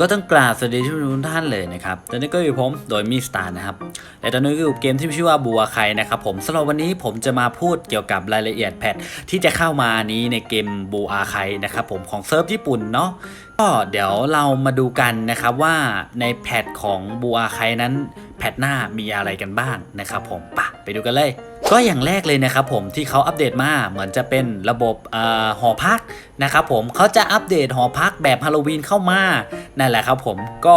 ก็ต้องกราบสวัสดีทุกท่านเลยนะครับ ตอนนี้ก็อยู่ผมโดยมีสตาร์นะครับ และตอนนี้ก็อยู่เกมที่ชื่อว่าบัวไคนะครับผมสำหรับวันนี้ผมจะมาพูดเกี่ยวกับรายละเอียดแพทที่จะเข้ามานี้ในเกมบูอาไคนะครับผมของเซิร์ฟญี่ปุ่นเนาะ ก็เดี๋ยวเรามาดูกันนะครับว่าในแพทของบูอาไคนั้นแพทหน้ามีอะไรกันบ้างนะครับผมปะไปดูกันเลย ก็อย่างแรกเลยนะครับผมที่เขาอัปเดตมาเหมือนจะเป็นระบบอหอพักนะครับผมเขาจะอัปเดตหอพักแบบฮาโลวีนเข้ามานั่นแหละครับผมก็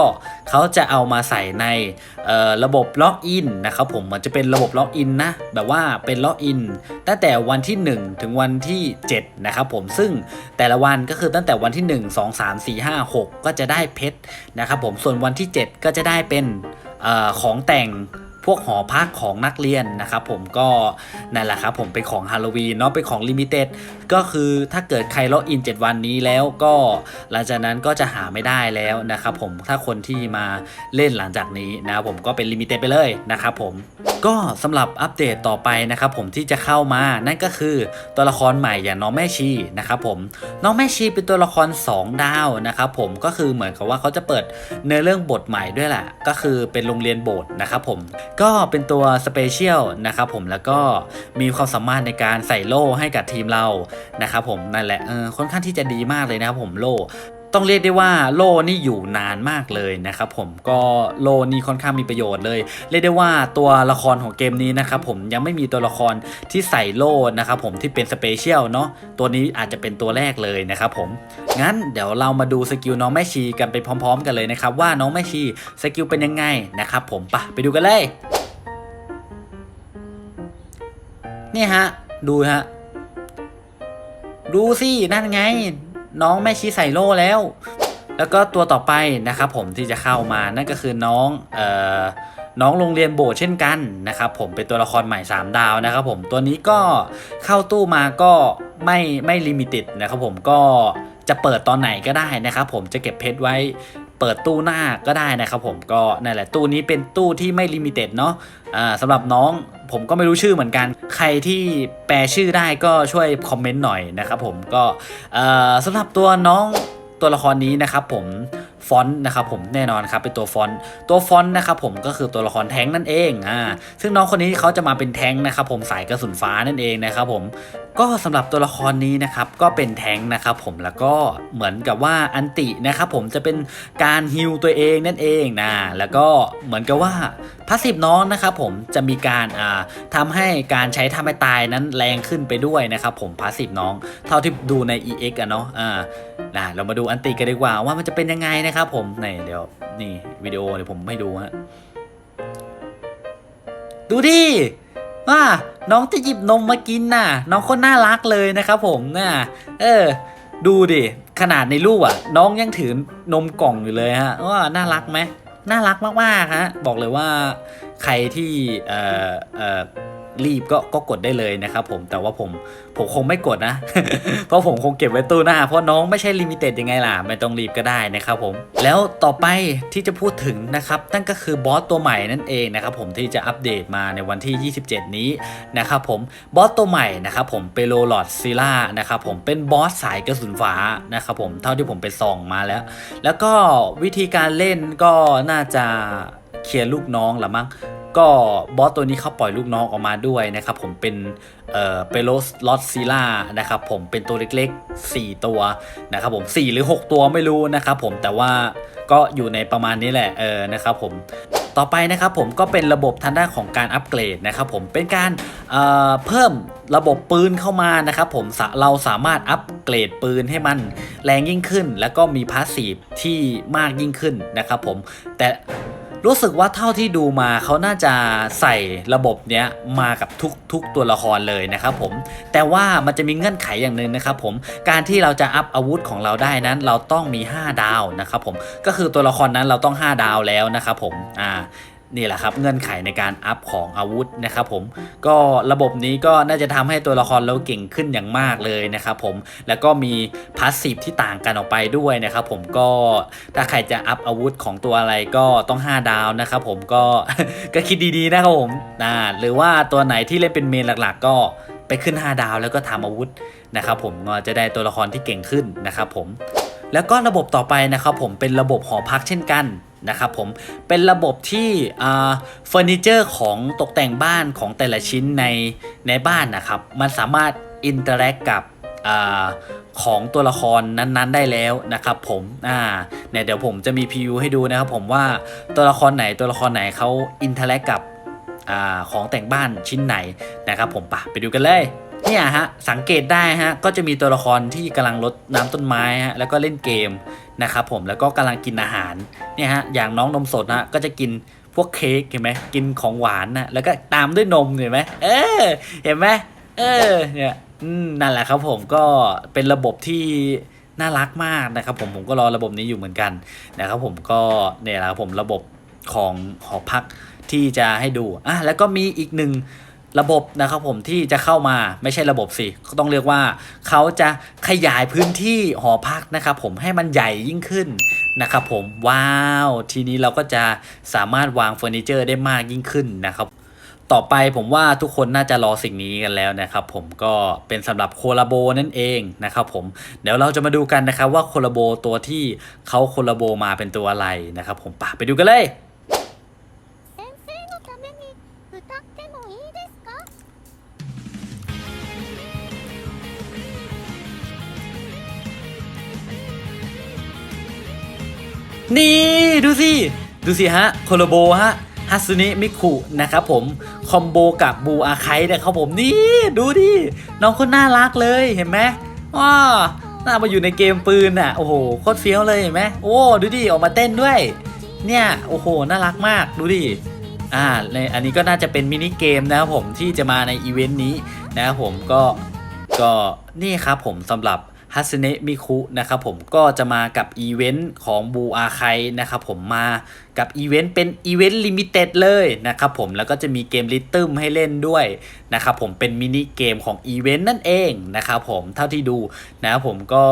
เขาจะเอามาใส่ในระบบล็อกอินนะครับผมเหมือนจะเป็นระบบล็อกอินนะแบบว่าเป็นล็อกอินตั้งแต่วันที่ 1 ถึงวันที่ 7 นะครับผมซึ่งแต่ละวันก็คือตั้งแต่วันที่ 1 2 3 4 5 6 ก็จะได้เพชรนะครับผมส่วนวันที่ 7 ก็จะได้เป็นออของแต่ง พวกหอพักของนักเรียนนะครับผมก็นั่นแหละครับผมเป็นของฮาโลวีนเนาะเป็นของลิมิเต็ดก็คือถ้าเกิดใครล็อกอิน 7 วันนี้แล้วก็หลังจากนั้นก็จะหาไม่ได้แล้วนะครับผมถ้าคนที่มาเล่นหลังจากนี้นะผมก็เป็นลิมิเต็ดไปเลยนะครับผมก็สำหรับอัปเดตต่อไปนะครับผมที่จะเข้ามานั่นก็คือตัวละครใหม่อย่างน้องแม่ชีนะครับผมน้องแม่ชีเป็นตัวละคร 2 ดาวนะครับผมก็คือเหมือนกับว่าเขาจะเปิดเนื้อเรื่องบทใหม่ด้วยแหละก็คือเป็นโรงเรียนโบสถ์นะครับผมก็เป็นตัวสเปเชียลนะครับผมแล้วก็มีความสามารถในการใส่โล่ให้กับทีมเรานะครับผมนั่นแหละเออค่อนข้างที่จะดีมากเลยนะครับผมโล่ต้องเรียกได้ว่าโล่นี่อยู่นานมากเลยนะครับผมก็โล่นี่ค่อนข้างมีประโยชน์เลย เรียกได้ว่าตัวละครของเกมนี้นะครับผมยังไม่มีตัวละครที่ใส่โล่นะครับผมที่เป็นสเปเชียลเนาะตัวนี้อาจจะเป็นตัวแรกเลยนะครับผมงั้นเดี๋ยวเรามาดูสกิลน้องแม่ชีกันไปพร้อม ๆ กันเลยนะครับว่าน้องแม่ชีสกิลเป็นยังไงนะครับผมปะไปดูกันเลย นี่ฮะ ดูฮะ ดูสินั่นไง น้องแม่ชีใส่โล่แล้ว แล้วก็ตัวต่อไปนะครับผมที่จะเข้ามานั่นก็คือน้องเอ่อน้องโรงเรียนโบสเช่นกันนะครับผมเป็นตัวละครใหม่ 3 ดาวนะครับผมตัวนี้ก็เข้าตู้มาก็ไม่ไม่ลิมิต็ดนะครับผมก็จะเปิดตอนไหนก็ได้นะครับผมจะเก็บเพชรไว้ เปิดตู้หน้าก็ได้นะครับผมก็นั่นแหละตู้นี้เป็นตู้ที่ไม่ลิมิเต็ดเนาะสำหรับน้องผมก็ไม่รู้ชื่อเหมือนกัน ใครที่แปลชื่อได้ก็ช่วยคอมเมนต์หน่อยนะครับผมก็สำหรับตัวน้องตัวละครนี้นะครับผม ฟอนต์นะครับผมแน่นอนครับเป็นตัวฟอนต์ตัวฟอนต์นะครับผมก็คือตัวละครแท้งนั่นเองอ่าซึ่งน้องคนนี้เขาจะมาเป็นแท้งนะครับผมสายกระสุนฟ้านั่นเองนะครับผมก็สำหรับตัวละครนี้นะครับก็เป็นแท้งนะครับผมแล้วก็เหมือนกับว่าอันตินะครับผมจะเป็นการฮิวตัวเองนั่นเองนะแล้วก็เหมือนกับว่าพาสซีฟน้องนะครับผมจะมีการอ่าทำให้การใช้ทำให้ตายนั้นแรงขึ้นไปด้วยนะครับผมพาสซีฟน้อง เท่าที่ดูใน EX อะเนาะอ่า นะเรามาดูอันติกันดีกว่าว่ามันจะเป็นยังไงนะครับผมนี่เดี๋ยวนี่วิดีโอเดี๋ยวผมให้ดูฮะดูดิว่าน้องจะหยิบนมมากินน่ะ น้องคนน่ารักเลยนะครับผมน่ะเออ ดูดิขนาดในรูปอะ น้องยังถือนมกล่องอยู่เลยฮะว่าน่ารักไหมน่ารักมากๆฮะบอกเลยว่าใครที่เอ่อเอ่อ รีบก็ก็กดได้เลยนะครับผมแต่ว่าผมผมคงไม่กดนะ เพราะผมคงเก็บไว้ตู้หน้า เพราะน้องไม่ใช่ลิมิเต็ดยังไงล่ะ ไม่ต้องรีบก็ได้นะครับผมแล้วต่อไปที่จะพูดถึงนะครับนั่นก็คือบอสตัวใหม่นั่นเองนะครับผมที่จะอัปเดตมาในวันที่ 27 นี้นะครับผมบอสตัวใหม่นะครับผมเปโลลอดซิล่านะครับผมเป็นบอสสายกระสุนฟ้านะครับผมเท่าที่ผมไปส่องมาแล้ว แล้วก็วิธีการเล่นก็น่าจะเคลียร์ลูกน้องละมั้ง ก็บอสตัวนี้เขาปล่อยลูกน้องออกมาด้วยนะครับผมเป็นเอ่อเปโลสลอตซิล่านะครับผมเป็นตัวเล็กๆ 4 ตัวนะครับผม 4 หรือ 6 ตัวไม่รู้นะครับผมแต่ว่าก็อยู่ในประมาณนี้แหละเออนะครับผมต่อไปนะครับผมก็เป็นระบบทางด้านของการอัปเกรดนะครับผมเป็นการเเพิ่มระบบปืนเข้ามานะครับผมเราสามารถอัปเกรดปืนให้มันแรงยิ่งขึ้น แล้วก็มีพาสซีฟที่มากยิ่งขึ้นนะครับผมแต่ รู้สึกว่าเท่าที่ดูมาเขาน่าจะใส่ระบบเนี้ยมากับทุกทุกตัวละครเลยนะครับผม แต่ว่ามันจะมีเงื่อนไขอย่างหนึ่งนะครับผม การที่เราจะอัพอาวุธของเราได้นั้น เราต้องมี 5 ดาวนะครับผม ก็คือตัวละครนั้นเราต้อง 5 ดาวแล้วนะครับผม อ่า นี่แหละครับเงื่อนไขในการอัพของอาวุธนะครับผมก็ระบบนี้ก็น่าจะทำให้ตัวละครเราเก่งขึ้นอย่างมากเลยนะครับผมแล้วก็มีพาสซีฟที่ต่างกันออกไปด้วยนะครับผมก็ถ้าใครจะอัพอาวุธของตัวอะไรก็ต้อง 5 ดาวนะครับผมก็ก็คิดดีๆนะครับผมอ่าหรือว่าตัวไหนที่เล่นเป็นเมนหลักๆ ก็ไปขึ้น 5 ดาวแล้วก็ทำอาวุธนะครับผมก็จะได้ตัวละครที่เก่งขึ้นนะครับผมแล้วก็ระบบต่อไปนะครับผมเป็นระบบหอพักเช่นกัน นะครับผมเป็นระบบที่เฟอร์นิเจอร์ของตกแต่งบ้านของแต่ละชิ้นในในบ้านนะครับ มันสามารถอินเตอร์แอคกับอของตัวละครนั้นๆได้แล้วนะครับผมอ่าเนี่ยเดี๋ยวผมจะมีพ r วให้ดูนะครับผมว่าตัวละครไหนตัวละครไหนเขาอินเตอร์แอคกับอของแต่งบ้านชิ้นไหนนะครับผมปะไปดูกันเลย เนี่ยฮะสังเกตได้ฮะก็จะมีตัวละครที่กำลังรดน้ำต้นไม้ฮะแล้วก็เล่นเกมนะครับผมแล้วก็กำลังกินอาหารเนี่ยฮะอย่างน้องนมสดนะก็จะกินพวกเค้กเห็นไหมกินของหวานนะแล้วก็ตามด้วยนมเห็นไหมเออเห็นไหมเออเนี่ยนั่นแหละครับผมก็เป็นระบบที่น่ารักมากนะครับผมผมก็รอระบบนี้อยู่เหมือนกันนะครับผมก็เนี่ยแหละครับผมระบบของหอพักที่จะให้ดูอะแล้วก็มีอีกหนึ่ง ระบบนะครับผมที่จะเข้ามาไม่ใช่ระบบสิก็ต้องเรียกว่าเขาจะขยายพื้นที่หอพักนะครับผมให้มันใหญ่ยิ่งขึ้นนะครับผมว้าว ทีนี้เราก็จะสามารถวางเฟอร์นิเจอร์ได้มากยิ่งขึ้นนะครับต่อไปผมว่าทุกคนน่าจะรอสิ่งนี้กันแล้วนะครับผมก็เป็นสำหรับโคลาโบนั่นเองนะครับผมเดี๋ยวเราจะมาดูกันนะครับว่าโคลาโบตัวที่เขาโคลาโบมาเป็นตัวอะไรนะครับผมปะไปดูกันเลย นี่ดูสิ ดูสิฮะโคโลโบฮะฮัสุนิมิคุนะครับผม คอมโบกับบูอาไคนะครับผมนี่ดูดิน้องคนน่ารักเลยเห็นไหมว้าน่ามาอยู่ในเกมปืนอะโอ้โหโคตรเฟี้ยวเลยเห็นไหมโอ้ดูดิออกมาเต้นด้วย เนี่ยโอ้โหน่ารักมากดูดิอ่าในอันนี้ก็น่าจะเป็นมินิเกมนะครับผมที่จะมาในอีเวนต์นี้นะครับผมก็ก็นี่ครับผมสำหรับ ฮัสเนะมิคุนะครับผมก็จะมากับอีเวนต์ของบูอาไคนะครับผมมากับอีเวนต์เป็นอีเวนต์ลิมิเต็ดเลยนะครับผมแล้วก็จะมีเกมลิทึมให้เล่นด้วยนะครับผมเป็นมินิเกมของอีเวนต์นั่นเองนะครับผมเท่าที่ดูนะครับผมก็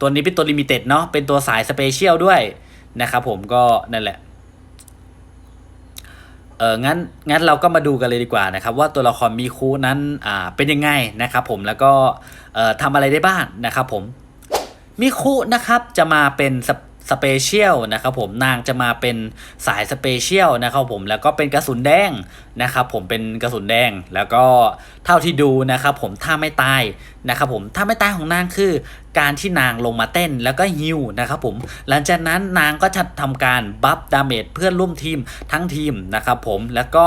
ตัวนี้เป็นตัวลิมิเต็ดเนาะเป็นตัวสายสเปเชียลด้วยนะครับผมก็นั่นแหละ เอองั้นงั้นเราก็มาดูกันเลยดีกว่านะครับ ว่าตัวละครมีคูนั้นอ่าเป็นยังไงนะครับผมแล้วก็เอ่อทำอะไรได้บ้างนะครับผมมิคุนะครับจะมาเป็นสเสเปเชียลนะครับผมนางจะมาเป็นสายสเปเชียลนะครับผมแล้วก็เป็นกระสุนแดงนะครับผมเป็นกระสุนแดงแล้วก็เท่าที่ดูนะครับผมถ้าไม่ตายนะครับผมถ้าไม่ตายของนางคือ การที่นางลงมาเต้นแล้วก็ฮิวนะครับผมหลังจากนั้นนางก็จะทำการบัฟดาเมจเพื่อนร่วมทีมทั้งทีมนะครับผมแล้วก็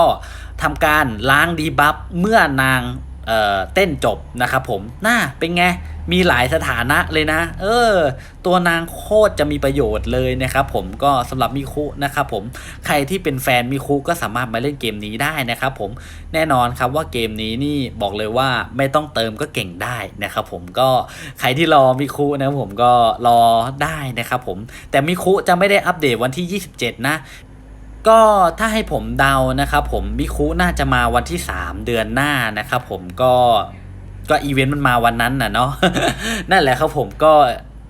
ทำการล้างดีบัฟเมื่อนางเอ่อเต้นจบนะครับผมน่าเป็นไง มีหลายสถานะเลยนะ เออ ตัวนางโคตรจะมีประโยชน์เลยนะครับผมก็สำหรับมิคุนะครับผมใครที่เป็นแฟนมิคุก็สามารถมาเล่นเกมนี้ได้นะครับผมแน่นอนครับว่าเกมนี้นี่บอกเลยว่าไม่ต้องเติมก็เก่งได้นะครับผมก็ใครที่รอมิคุนะผมก็รอได้นะครับผมแต่มิคุจะไม่ได้อัปเดตวันที่ 27 นะก็ถ้าให้ผมเดานะครับผมมิคุน่าจะมาวันที่ 3 เดือนหน้านะครับผมก็ ก็อีเวนต์มันมาวันนั้นน่ะเนาะนั่นแหละครับผมก็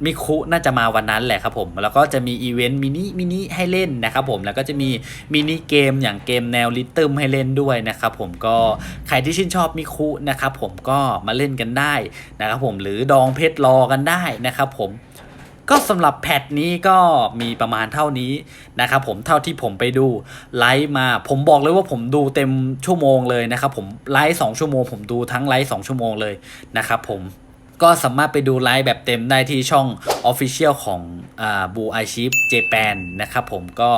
มิคุน่าจะมาวันนั้นแหละครับผม แล้วก็จะมีอีเวนต์มินิมินิให้เล่นนะครับผม แล้วก็จะมีมินิเกมอย่างเกมแนวลิตเติมให้เล่นด้วยนะครับผม ก็ใครที่ชื่นชอบมิคุนะครับผมก็มาเล่นกันได้นะครับผม หรือดองเพชรรอกันได้นะครับผม ก็สำหรับแพทนี้ก็มีประมาณเท่านี้นะครับผมเท่าที่ผมไปดูไลฟ์มาผมบอกเลยว่าผมดูเต็มชั่วโมงเลยนะครับผมไลฟ์สองชั่วโมงผมดูทั้งไลฟ์สองชั่วโมงเลยนะครับผม ก็สามารถไปดูไลฟ์แบบเต็มได้ที่ช่อง Official ของบูไอชิฟเจแปนนะครับผมก็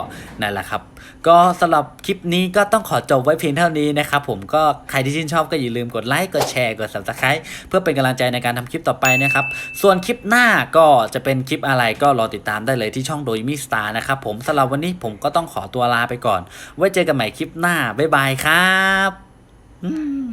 นั่นแหละครับ ก็สำหรับคลิปนี้ก็ต้องขอจบไว้เพียงเท่านี้นะครับผมก็ใครที่ชื่นชอบก็อย่าลืมกดไลค์กดแชร์กด subscribe เพื่อเป็นกำลังใจในการทำคลิปต่อไปนะครับส่วนคลิปหน้าก็จะเป็นคลิปอะไรก็รอติดตามได้เลยที่ช่องโดยมิสตาร์นะครับผมสำหรับวันนี้ผมก็ต้องขอตัวลาไปก่อน ไว้เจอกันใหม่คลิปหน้าบ๊ายบายครับอืม